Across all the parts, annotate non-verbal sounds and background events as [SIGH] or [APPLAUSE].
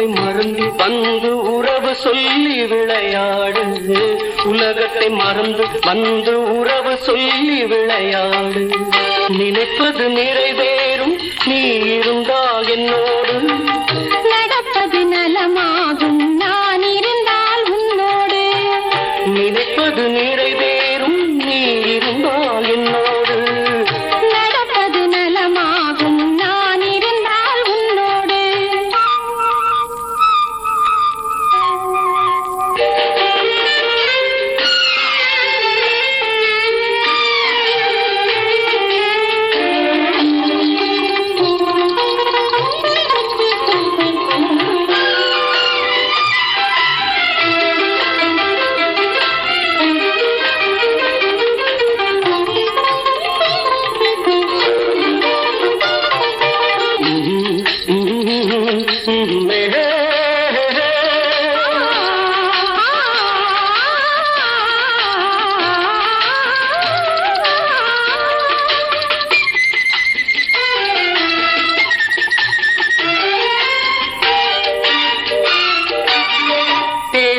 உலகத்தை மறந்து வந்து உறவு சொல்லி விளையாடு. உலகத்தை மறந்து வந்து உறவு சொல்லி விளையாடு. நினைப்பது நிறைவேறும். நீ இருந்தா என்னோடு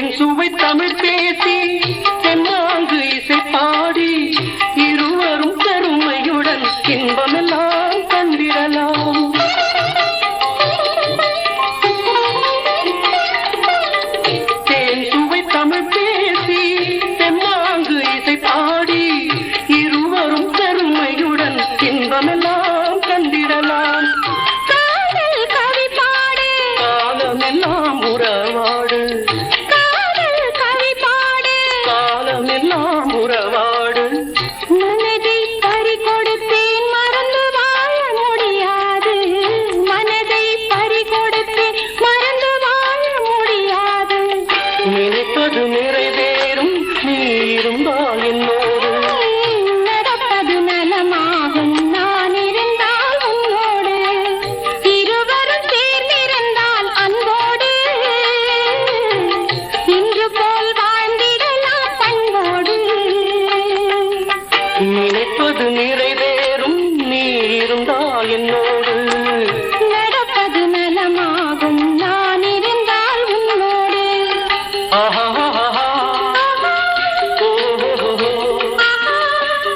என் சுவை தமிழ்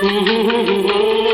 Mm-hmm. [LAUGHS]